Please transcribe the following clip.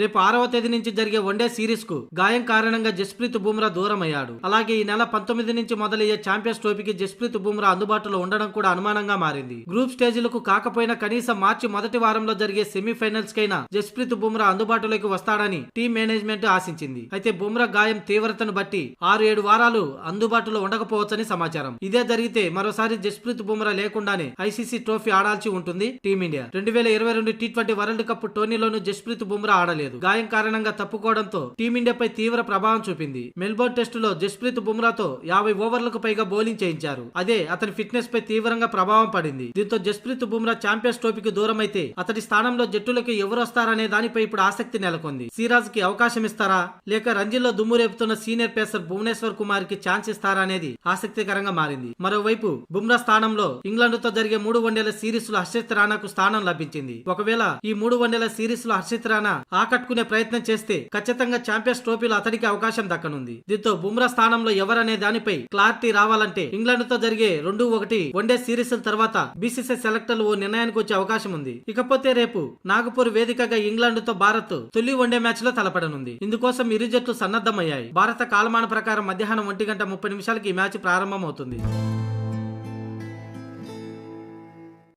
రేపు ఆరవ తేదీ నుంచి జరిగే వన్డే సిరీస్కు గాయం కారణంగా జస్ప్రీత్ బుమ్రా దూరం అయ్యాడు అలాగే ఈ నెల పంతొమ్మిది నుంచి మొదలయ్యే ఛాంపియన్స్ ట్రోఫీకి జస్ప్రీత్ బుమ్రా అందుబాటులో ఉండడం కూడా అనుమానంగా మారింది. గ్రూప్ స్టేజీలకు కాకపోయినా కనీసం మార్చి మొదటి వారంలో జరిగే సెమీఫైనల్స్ కైనా జస్ప్రీత్ బుమ్రా అందుబాటులోకి వస్తాడని టీం మేనేజ్మెంట్ ఆశించింది. అయితే బుమ్రా గాయం తీవ్రతను బట్టి ఆరు ఏడు వారాలు అందుబాటులో ఉండకపోవచ్చని సమాచారం. ఇదే జరిగితే మరోసారి జస్ప్రీత్ బుమ్రా లేకుండానే ఐసీసీ ట్రోఫీ ఆడాల్సి ఉంటుంది టీమిండియా. రెండు వేల ఇరవై రెండు టీ ట్వంటీ వరల్డ్ కప్ టోర్నీలోనూ జస్ప్రీత్ బుమ్రా ఆడలేదు. గాయం కారణంగా తప్పుకోవడంతో టీమిండియాపై తీవ్ర ప్రభావం చూపింది. మెల్బోర్న్ టెస్టులో జస్ప్రీత్ బుమ్రాతో యాభై ఓవర్లకు పైగా బౌలింగ్ చేయించారు. అదే అతని ఫిట్నెస్ పై తీవ్రంగా ప్రభావం పడింది. దీంతో జస్ప్రీత్ బుమ్రా ఛాంపియన్స్ ట్రోఫీకి దూరం అయితే అతడి స్థానంలో జట్టులకు ఎవరు వస్తారనే దానిపై ఇప్పుడు ఆసక్తి నెలకొంది. సిరాజ్కి అవకాశం ఇస్తారా? లేక రంజీల్లో దుమ్ము రేపుతున్న సీనియర్ పేసర్ భువనేశ్వర్ కుమార్కి ఛాన్స్ ఇస్తారా అనేది ఆసక్తికరంగా మారింది. మరోవైపు బుమ్రా స్థానంలో ఇంగ్లాండ్తో జరిగే మూడు వన్డేల సిరీస్లో హర్షిత్ రాణాకు స్థానం లభించింది. ఒకవేళ ఈ మూడు వన్డేల సిరీస్లో హర్షిత్ రాణా ఆకట్టుకునే ప్రయత్నం చేస్తే ఖచ్చితంగా ఛాంపియన్స్ ట్రోఫీలో అతడికి అవకాశం దక్కనుంది. దీంతో బుమ్రా స్థానంలో ఎవరనే దానిపై క్లారిటీ రావాలంటే ఇంగ్లాండ్తో జరిగే రెండు ఒకటి వన్డే సిరీస్ తర్వాత బీసీసీ సెలెక్టర్లు ఓ నిర్ణయానికి వచ్చే అవకాశం ఉంది. ఇకపోతే రేపు నాగపూర్ వేదికగా ఇంగ్లాండ్తో భారత్ తొలి వన్డే మ్యాచ్లో తలపడనుంది. ఇందుకోసం ఇరు జట్లు సన్నద్ధమయ్యాయి. భారత కాలమాన ప్రకారం మధ్యాహ్నం ఒంటి గంట ముప్పై నిమిషాలకి ఈ మ్యాచ్ ప్రారంభమవుతుంది.